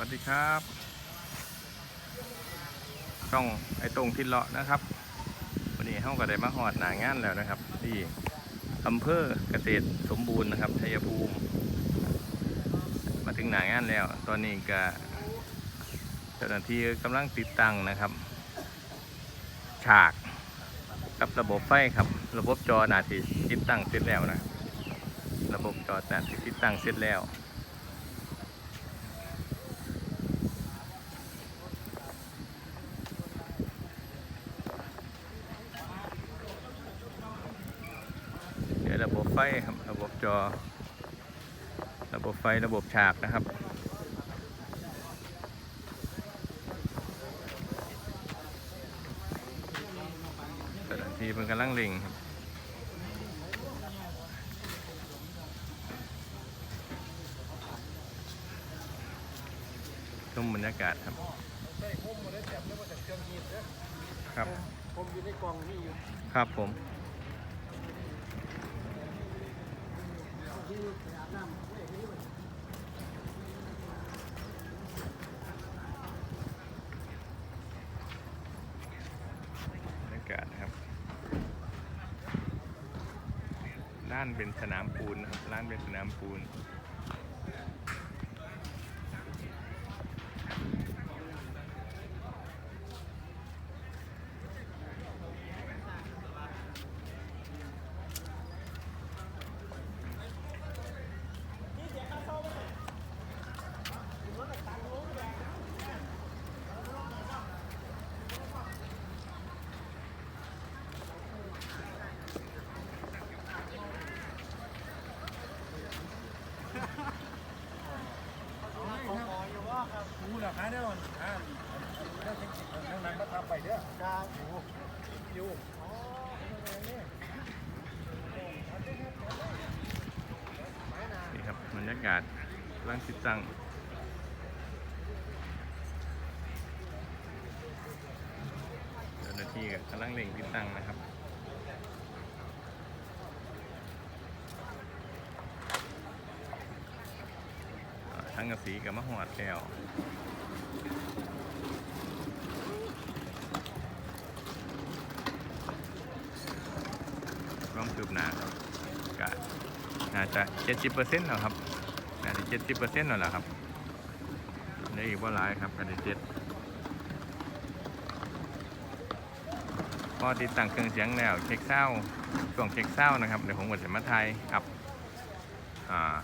วัสดีครับ ช่องไอ้ตรงทิศเลาะนะครับ วันนี้เฮาก็ได้มาหอดหนางานแล้วนะครับ ที่อำเภอเกษตรสมบูรณ์นะครับชัยภูมิ มาถึงหนางานแล้ว ตอนนี้ก็เจ้าหน้าที่กำลังติดตั้งนะครับ ฉากกับระบบไฟครับ ระบบจอหนาที่ติดตั้งเสร็จแล้วนะ ระบบจอหนาที่ติดตั้งเสร็จแล้ว เดี๋ยวระบบ ไฟครับ ระบบจอ ระบบไฟระบบฉากนะครับเจ้านที่มันกำลังล็งครับชมบรรยากาศครับครับ ผมอยู่ในกล่องนี่อยู่ ครับผม บรรยากาศนะครับร้านเป็นสนามปูนนะครับด้านเป็นสนามปูน กูเหร อนอ่าเรื่องเทคนิคทั้งนั้นก็ทำไปเด้อจ้าอยู่อยู่นี่ครับบรรยากาศร้านติดตั้งเจ้าหน้าที่ก็กำลังเร่งติดตั้งนะครับทั้งกระสีกับมะหอดแล้ว ความคืบหน้าครับก็น่าจะ70%แล้วครับน่าจะ70%แล้วล่ะครับเหลยอีกว่าหลายครับกันเจ็ดพอติดตั้งเครื่องเสียงแล้วเช็คเศร้าช่วงเช็คเศร้านะครับเดี๋ยวผมก็จะมาไทยครับอ่า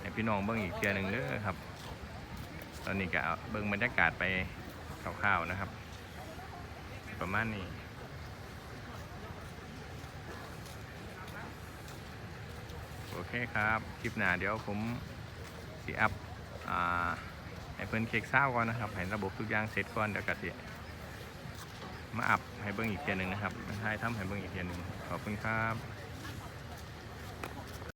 ให้พี่น้องเบิ้งอีกเทียหนึ่งเด้อครับ ตอนนี้ก็เบิ้งบรรยากาศไปคร่าวๆนะครับ ประมาณนี้ โอ เคครับ คลิปหน้าเดี๋ยวผมสิอัพอ่าให้เพื่อนเค้กเศร้าก่อนนะครับ ให้ระบบทุกอย่างเสร็จก่อนเดี๋ยวก็สิมาอัพให้เบิ้งอีกเทียหนึ่งนะครับมาให้ทำให้เบิ้งอีกเทียหนึ่งขอบคุณครับ